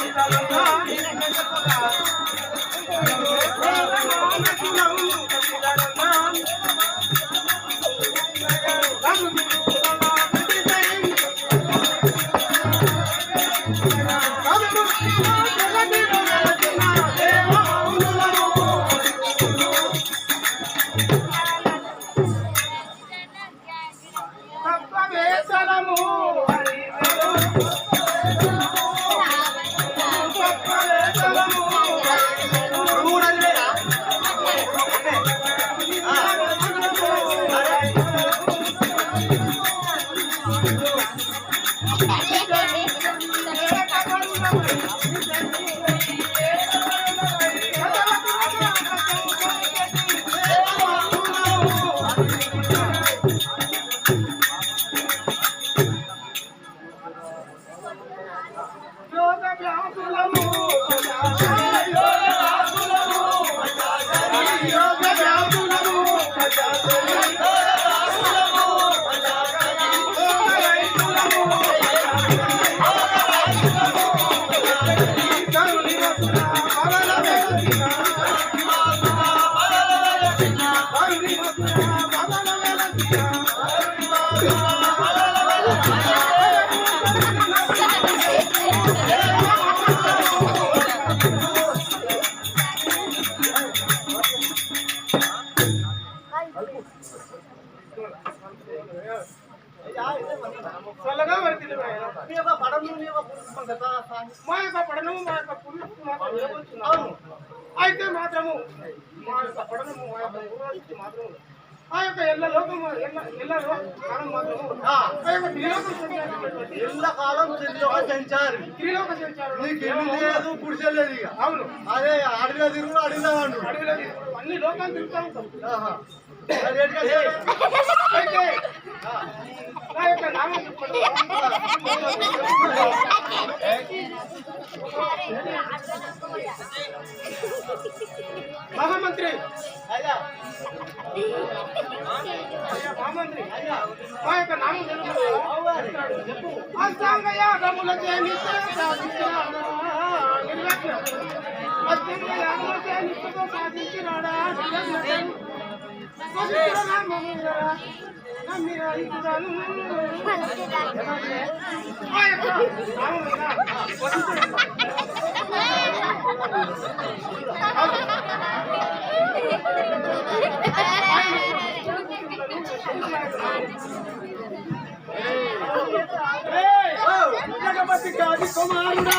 చల్లగా మీ యొక్క స్వామి. మా యొక్క పడనము మా యొక్క పురుషులు మాత్రం ఏమవుతున్నారు? అవును. అయితే మాత్రము మా యొక్క పడనము మా యొక్క పూర్వజులు మాత్రము ఆ యొక్క ఎల్ల లోకము ఎల్ల ఎల్ల కాలం మాత్రము ఆ. యొక్క త్రిలోక సంచారి ఎల్లకాలం త్రిలోక సంచారి త్రిలోక సంచారం నీకు ఇల్లు లేదు ఇక అవును అదే అడవిలో తిరుగు అడవిలో వండు అడవిలో అన్ని లోకాలు తిరుగుతూ ఉంటాం మహామంత్రి మహామంత్రి మా యొక్క నామం నిర్లక్ష్యం. సాధించినాడా నిర్లక్ష్యం. జగపతి కాది కుమారుడా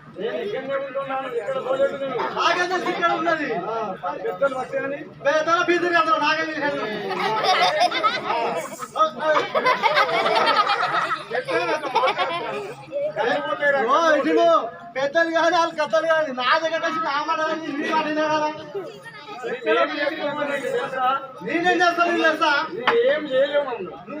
ఉండొచ్చు ఇక్కడ ఉన్నది ఆ, పెద్దలు వచ్చాయని పెద్దలు వాళ్ళు కథలు కానీ నా దగ్గర నుంచి నా మాట కదా నేనేం చేస్తాను నేను చేస్తా ఏం చేయలేము నువ్వు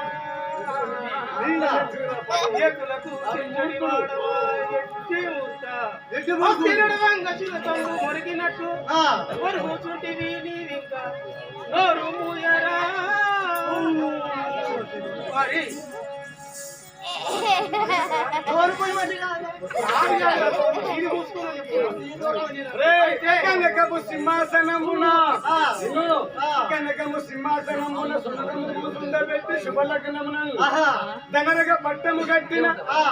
మొరిగినట్టు ఆ, మరుగుచుంటివి నీవింకా నోరు మూయరా కనకపు సింహాసనమున. కనకము సింహాసనమున సుందరము సుందరబెట్టి శుభలగ్నమున ఆహా. దగరగ పట్టము కట్టిన.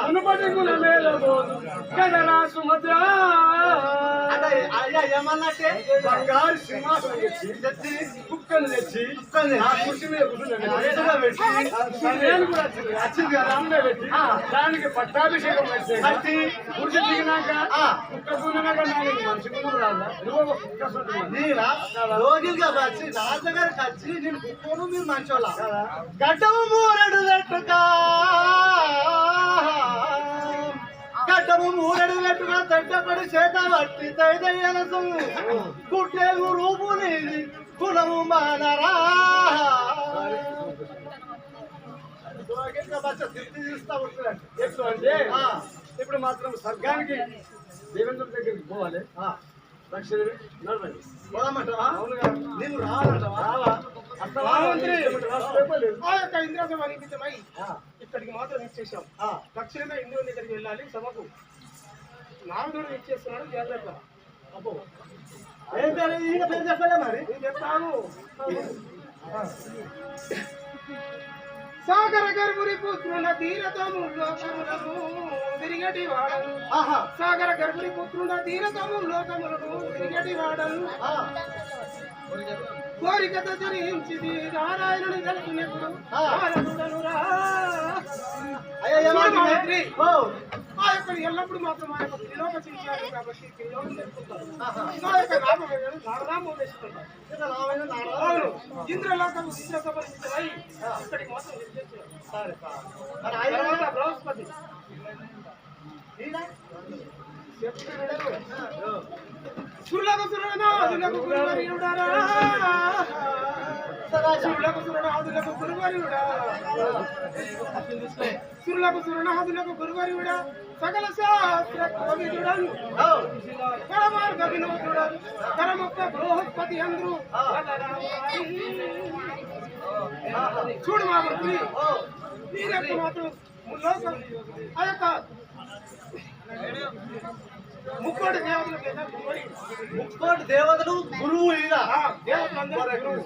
మునుపటిగుల మేలబోదు గదరా సుమద్ర అయ్యా ఏమన్నట్టే? బంగారు సింహాసనం తెచ్చి తెచ్చి కుక్కను తెచ్చి కుక్కను తెచ్చి, ఆ కుర్చీ మీద అదేగా పెట్టి, కూర్చుని నేను కూడా వచ్చింది వచ్చింది కదా అమ్మే పెట్టి ఆ. దానికి పట్టాభిషేకం కుర్చీ దిగినాక. కుక్క మనిషి రాదా కుక్క రోగిలుగా వచ్చి దగ్గరకు వచ్చి నేను కుక్కను మీరు మంచోళ్ళ. గడ్డము మూరడు గడ్డము మూరడు లెట్టుగా తట్టపడి చేత పట్టి తైదయ్యలసం. కుట్టేలు రూపు నీది కులము మానరా. ఇప్పుడు మాత్రం స్వర్గానికి దేవేంద్ర దగ్గరికి పోవాలి. లక్ష్మి నడవండి పోదామంటావా? అవునుగా నేను రావాలంటావా? రావా. ఆ యొక్క ఇంద్రసభ నిమిత్తమై ఇక్కడికి మాత్రం ఇచ్చేసాం ఆ. తక్షణమే ఇంద్రుని దగ్గరికి వెళ్ళాలి సభకు. నారదుడు ఇచ్చేస్తున్నాడు జాగ్రత్త అబ్బో. ఈయన పేరు చెప్పలే మరి? నేను చెప్తాను. సాగర గర్భురి పుత్రుల ధీరతము లోకములను తిరిగటి వాడను. సాగర గర్భురి పుత్రుల ధీరతము లోకములను తిరిగటి వాడను. కోరికత జరించింది నారాయణుని కలిగినప్పుడు ఆ. యొక్క ఎల్లప్పుడు మాత్రం ఆ యొక్క త్రిలోక చించారు కాబట్టి త్రిలోకం తెలుపుతారు ఆహా. ఆ యొక్క నామవేదను నారదాము వేసుకుంటారు ఇక్కడ రావైనా నారా? అవును ఇంద్రలోకము ఇంద్రసభ నిమిత్తమై ఇక్కడికి మాత్రం నిర్దేశించారు. సరే, సరే. మరి ఆయన తర్వాత బృహస్పతి ఈయన? చెప్తున్నాడు. సురులకు సురనాథులకు గురువర్యుడారా. సురులకు సురనాథులకు గురువర్యుడా. సురులకు సురనాథులకు గురువర్యుడా సకల శాస్త్ర కోవిదుడను ఓ, పరమార్గ వినోదుడను పరమొక్క బృహస్పతి అందరూ చూడు మా మంత్రి ఓ, మాత్రం లోకం ఆ యొక్క ముక్కోటి దేవతలకు ఏదో ముక్కోటి? దేవతలు గురువు ఈయన. ఆ దేవతలందరూ గురువు.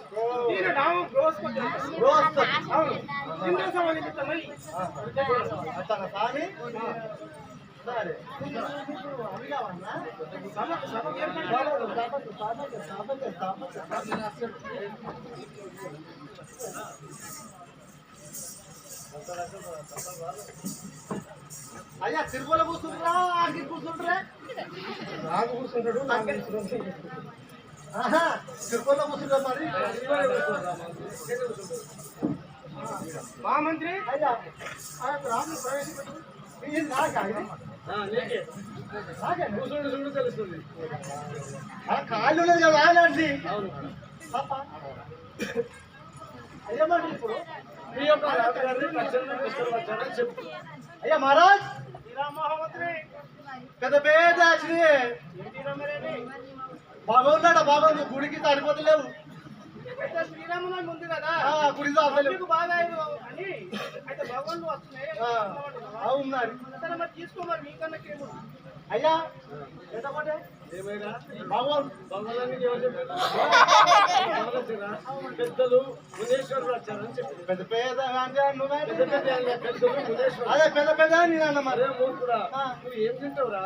ఈయన నామం బృహస్పతి. బృహస్పతి. అవును. ఇంద్ర సభ నిమిత్తమై అతన స్వామి. సరే? సభ అయ్యా తిరుమల కూర్చుంటారా ఆగి కూర్చుంటారా? నాకు కూర్చుంటాడు తిరుపతిలో కూర్చుంటారు మరి? మా మంత్రి అయ్యా రాముని ప్రవేశపెట్టు? కూర్చుండు చూడు తెలుస్తుంది. కాళ్ళు ఉన్నది కదా అలాంటి అయ్యా మరి ఇప్పుడు. మీ యొక్క చెప్పు. అయ్యా మహారాజ్! పెద్ద పేద బాగున్నాడ బాగుంది గుడికి తడిపోతలేవు అయితే శ్రీరామనవమి ఉంది కదా? ఆ, గుడికి మీకు బాగా అని అయితే భగవాన్లు వస్తున్నాయి మరి. తీసుకో మరి మీకన్నా అయ్యా! ఎంత పెద్దలు వచ్చారని పెద్ద పెద్ద అదే పెద్ద పెద్ద నేను అన్న మరి. అరే మూర్ఖుడా నువ్వు ఏం తింటావురా?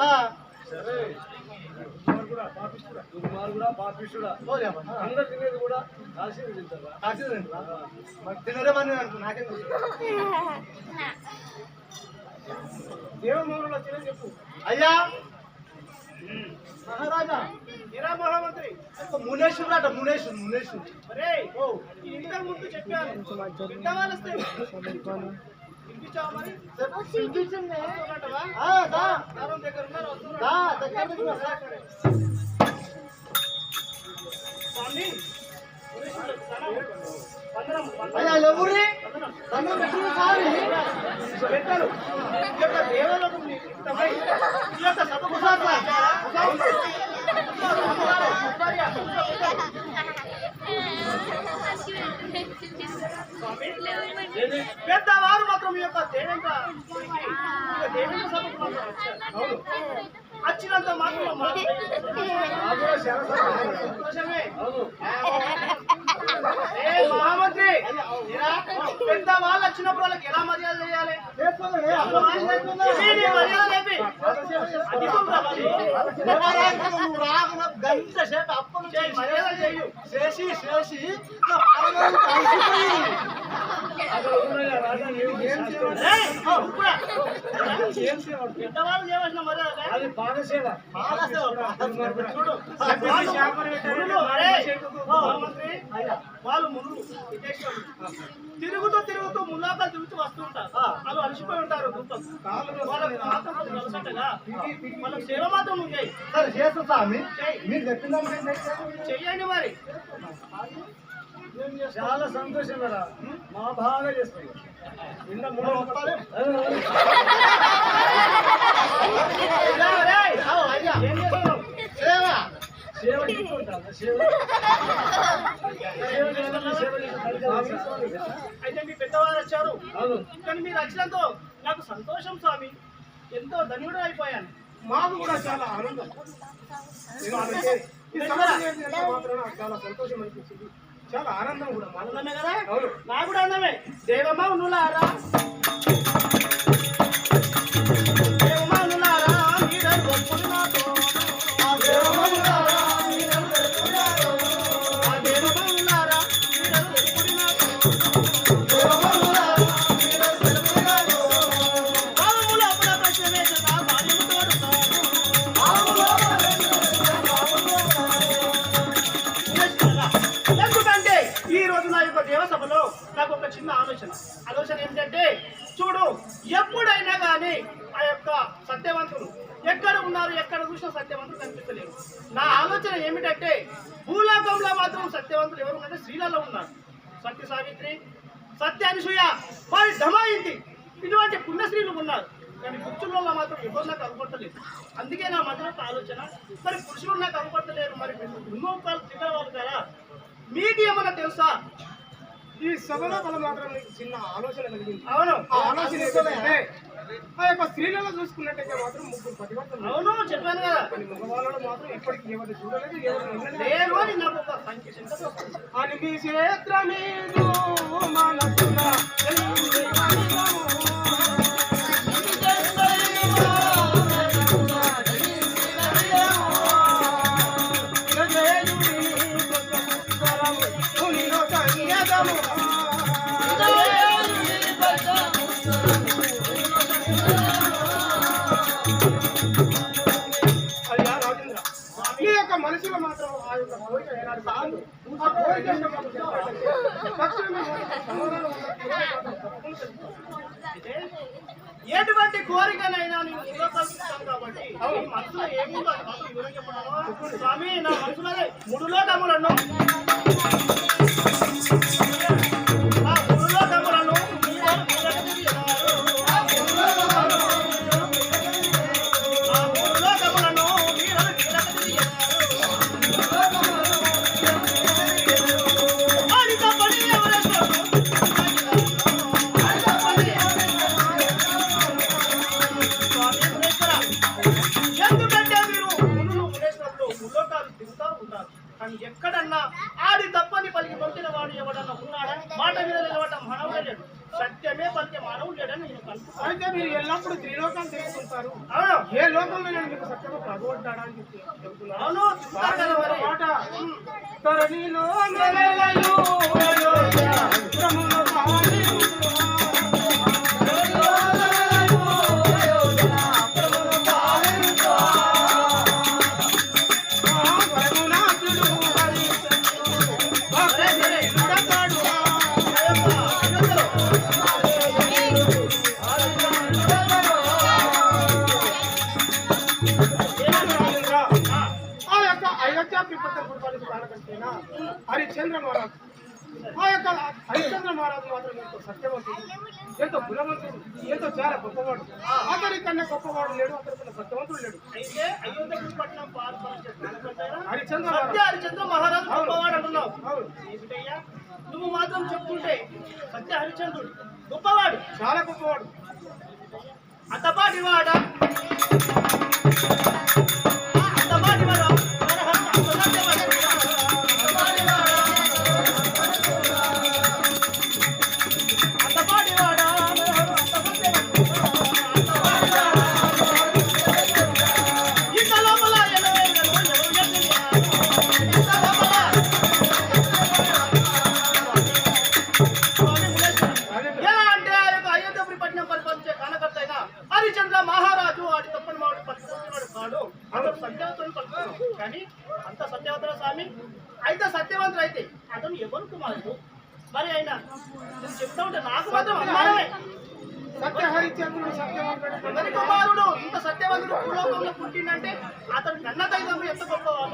ఆ. సరే. పాపిష్టుడా. పోనీ అమ్మ. ఆ, అందరు తినేది కూడా కాశీ తింటారా? కాసేది తింటురా? మరి తినరే మరి అంటున్నా నాకేం తెలుసు దేవమూరులో వచ్చిన చెప్పు. అయ్యా! మహారాజా ఇరా మహామంత్రి? మునేశ్వరుడు అట మునేశ్వరుడు మునేశ్వరుడు అరే ఓ ఇంతకు ముందు చెప్పాను. మరి? పెట్టారు. ఈ యొక్క దేవలకు నిమిత్తమై మాత్రం ఈ యొక్క దేవేంద్ర దేవేంద్ర సభకు వచ్చినంత మాత్రం మహామంత్రి పెద్ద వాళ్ళు వచ్చినప్పుడు వాళ్ళకి ఎలా మర్యాద చేయాలి? గంట సేపు అప్పులు మర్యాద చేసి చేసి రాజా ఏం చేయాలి? అది పాదసేవ చూడు వాళ్ళు ముందు తిరుగుతూ తిరుగుతూ ముల్లాకలు తిరుగుతూ వస్తుంటారు వాళ్ళు అలసిపోయి ఉంటారు వాళ్ళకి సేవ మాత్రం ఉంది చేయండి మరి చాలా సంతోషం కదా. మా బాగా మూడు? సేవ. చేయాలి. అయితే మీ పెద్దవారు వచ్చారు. కానీ మీరు వచ్చినంతో నాకు సంతోషం స్వామి. ఎంతో ధన్యుడు అయిపోయాను. మాకు కూడా చాలా ఆనందం. చాలా సంతోషం అనిపించింది. చాలా ఆనందం కూడా. ఆనందమే కదా? అవును. నాకు కూడా ఆనందమే. దేవమ్మ ఉన్నులారా దేవమ్మ ఉన్నులారా మీరే గొప్పలు ఎప్పుడైనా కానీ ఆ యొక్క సత్యవంతుడు ఎక్కడ ఉన్నారు ఎక్కడ చూసినా సత్యవంతుడు కనిపించలేదు నా ఆలోచన ఏమిటంటే భూలోకంలో మాత్రం సత్యవంతులు ఎవరు ఉన్నారంటే స్త్రీలలో ఉన్నారు. సత్య సావిత్రి సత్య అనుసూయ వారి ధమాయింది ఇటువంటి పుణ్యశ్రీలు ఉన్నారు. కానీ పురుషులలో మాత్రం ఎవరు నాకు కనపడతలేదు. అందుకే నా మధ్యలో ఆలోచన మరి పురుషులు నాకు కనపడతలేరు. మరి విమోకాలు తినవాళ్ళు కదా మీకు ఏమన్నా తెలుసా? ఈ సభలో వల్ల మాత్రం చిన్న ఆలోచన కలిగింది. అవును. ఆ ఆలోచన ఏంటంటే ఆ యొక్క స్త్రీలలో చూసుకున్నట్టయితే మాత్రం ముగ్గురు పతివర్తలు. అవును చెప్పాను కదా. కానీ మగవాళ్ళలో మాత్రం ఇప్పటికి ఎవరు చూడలేదు ఎవరు అని మీ క్షేత్రమేదో మనసున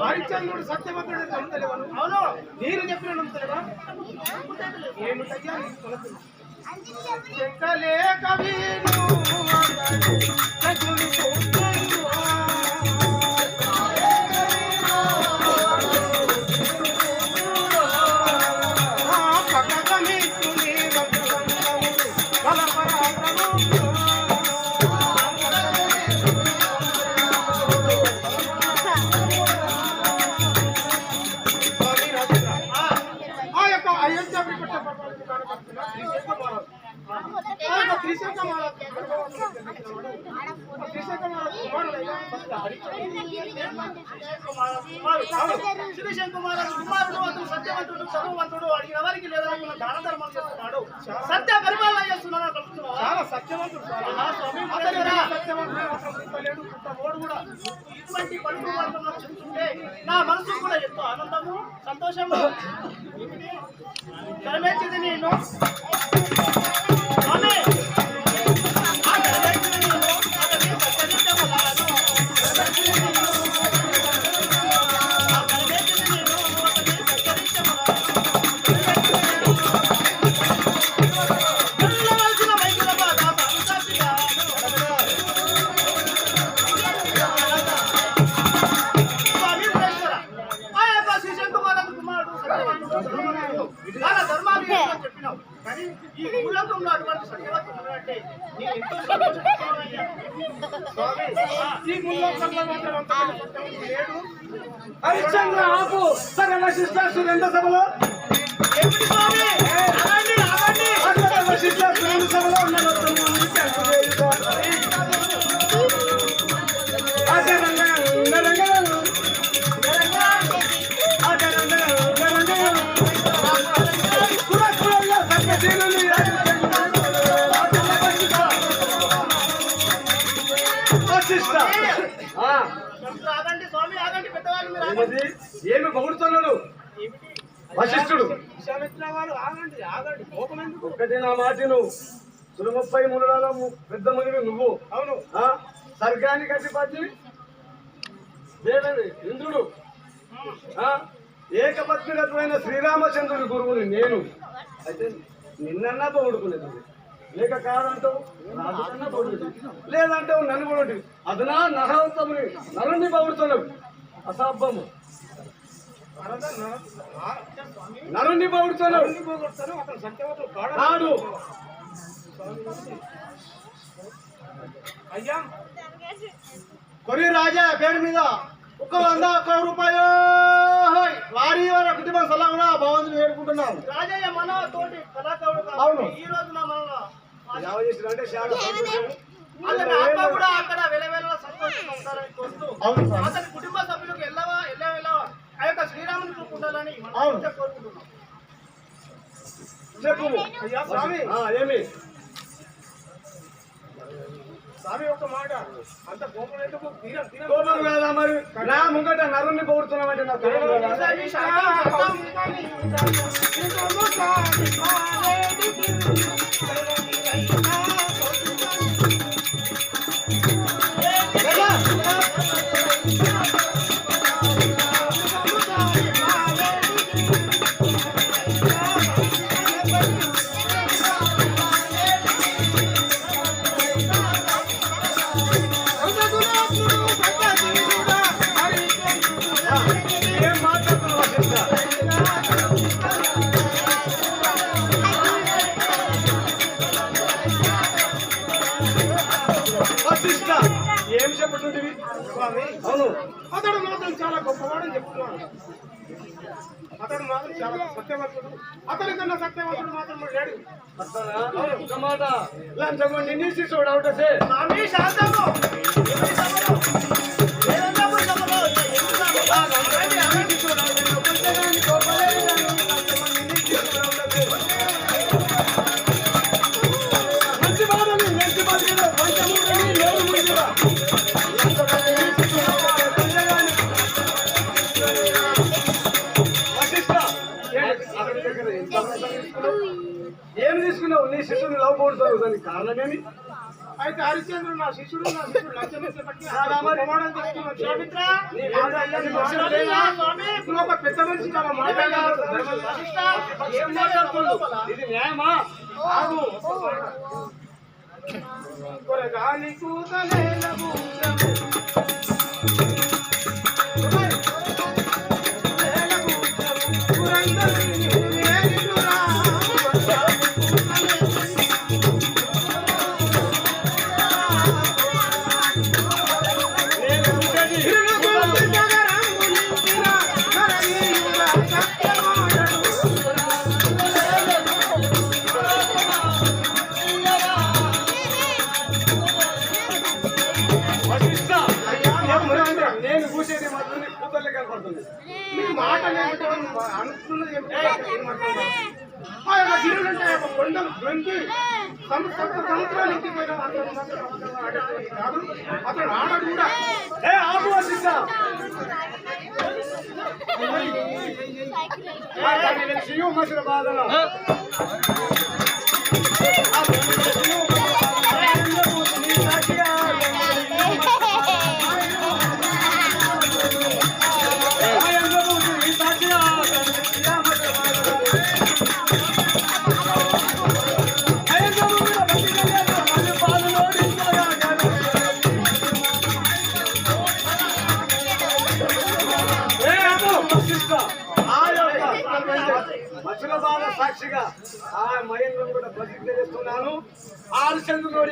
హరిశ్చంద్రుడు సత్యవంతుడు నమ్మతలేవను అవును. మీరు చెప్పిన నమ్మతలేవా ఏమిటయ్యా? చెక్కలే కవిను శ్రీశంకు మహారాజు కుమారుడు అతను సత్యవంతుడు చదువువంతుడు అడిగిన వారికి లేదనుకున్న దాన చేస్తున్నాడు. సత్య పరిపాలన చేస్తున్నాడు? చాలా సత్యవంతుడు కూడా. ఇటువంటి వర్గంలో నా మనసు కూడా ఎంతో ఆనందము సంతోషము. కరమేచింది నేను కుమారుడు ధర్మాలు చెప్పినావు. కానీ ఈ భూలోకంలో అటువంటి నీకు ఎంతో స్వామి, ఈ మాత్రం అంత లేడు. హరిశ్చంద్ర ఆపు సకల శిష్ట రెండో సభలో ఏమిటి స్వామి? శిష్ట ఏమి పొగుడుతున్నాడు? వశిష్ఠుడు. ఒకటి నా మాటను. సులు ముప్పై మూడులలో పెద్ద మునివి నువ్వు. అవును. ఆ? స్వర్గానికి అధిపతి దేవేంద్ర ఇంద్రుడు. ఏకపత్నిగతమైన శ్రీరామచంద్రుడి గురువుని నేను. అయితే నిన్నన్నా పొగుడుకునేది లేక కాదంటావు? రాజుకన్నా పొగుడు లేదంటావు నన్ను పొగుడు అదనా నహోత్తముని నరుణ్ణి అసభ్యము నా- ఆ- నరుణ్ణి కాడు. కాడు. అయ్యా. కొరి రాజా పేరు మీద ఒక వంద ఒక్క రూపాయలు వారి వారి కుటుంబం సలహా భగవంతుని వేడుకుంటున్నాం రాజయ్య మన తోటి కళాకారుడు. అవును. ఈ రోజున మన సేవ చేసినంటే చాలా అతని ఆత్మ కూడా అక్కడ వెలవెల సంతోషంగా ఉండాలని కోరుతూ అతని కుటుంబ సభ్యులకు ఎల్లవా ఎల్ల ఆ యొక్క శ్రీరాముని కృప ఉండాలని కోరుకుంటున్నాం చెప్పు అయ్యా స్వామి ఏమి స్వామి ఒక మాట అంత కోపం ఎందుకు కోపం కాదా మరి నా ముంగట నరుణ్ణి పొగుడుతున్నామంటే నా కోపం కాదా? ఈ అతడు మాత్రం చాలా సత్యవంతుడు. అతని కన్నా సత్యవంతుడు మాత్రం లేడు. లంచము నిన్ను శిశుడు అవుటసే స్వామి శాంతము. లవకూడదు దానికి కారణమేమి అయితే హరిశ్చంద్రుడు నా శిష్యుడు నా శిష్యుడు ఇస్తే బట్టి కాదా మరి? గొప్పవాడని చెప్తున్నాడు సం- సప్త సముద్రాలు ఎక్కిపోయిన అతను మాత్రం అబద్ధం కాదు అతను ఆడడు కూడా ఏ ఆపు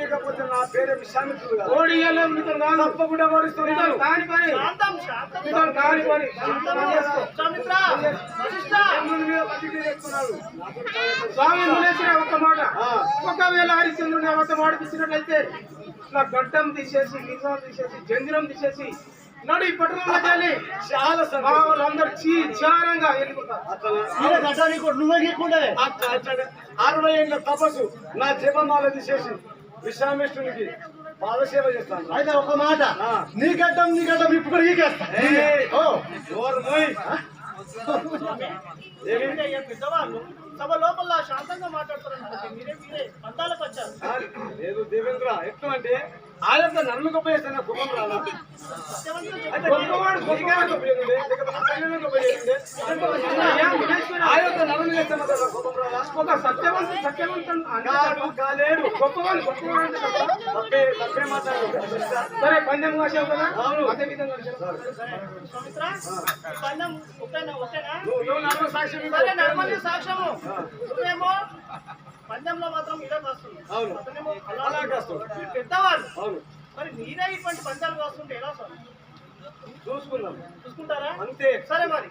లేకపోతే నా పేరు తప్పకుండా పని. పని. స్వామి మునేశ్వర ఒక మాట. ఒకవేళ హరిశ్చంద్రుని అబద్ధం ఆడిపించినట్లయితే నా గడ్డం తీసేసి నిజం తీసేసి జంజిరం తీసేసి నడు ఈ పట్టణంలోకి చాలా వాళ్ళందరూ చీ చారంగా అరవై ఏళ్ళ తపస్సు నా జపమాల తీసేసి విశ్వామిష్ఠునికి పాదసేవ చేస్తాను. అయితే ఒక మాట. నీ గడ్డం నీ గడ్డం ఇప్పుడు పెద్దవాళ్ళు సభ లోపల శాంతంగా మాట్లాడుతారు మీరే మీరే పంతాలకు వచ్చారు ఆ, లేదు దేవేంద్ర ఎట్లా అంటే యొక్క నన్ను చేస్తే మాత్రం కుటుంబం రాదా? ఒక సత్యవంతుడు సత్యవంతుడు కాదు కాలేడు. గొప్పవాడు గొప్పవాడు. తప్పే తప్పే సరే పందెం కాసావు కదా అవును. అదే విధంగా సాక్ష్యం సాక్ష్యము. నువ్వేమో పందెంలో మాత్రం ఇదే వస్తుంది అవును. పెద్దవాళ్ళు. అవును. మరి మీరే ఇటువంటి పందాలు వస్తుంటే ఎలా సార్? చూసుకుందాం. చూసుకుంటారా? అంతే. సరే మరి.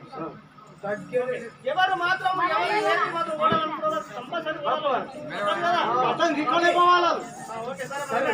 ఎవరు మాత్రం ఓకే సరే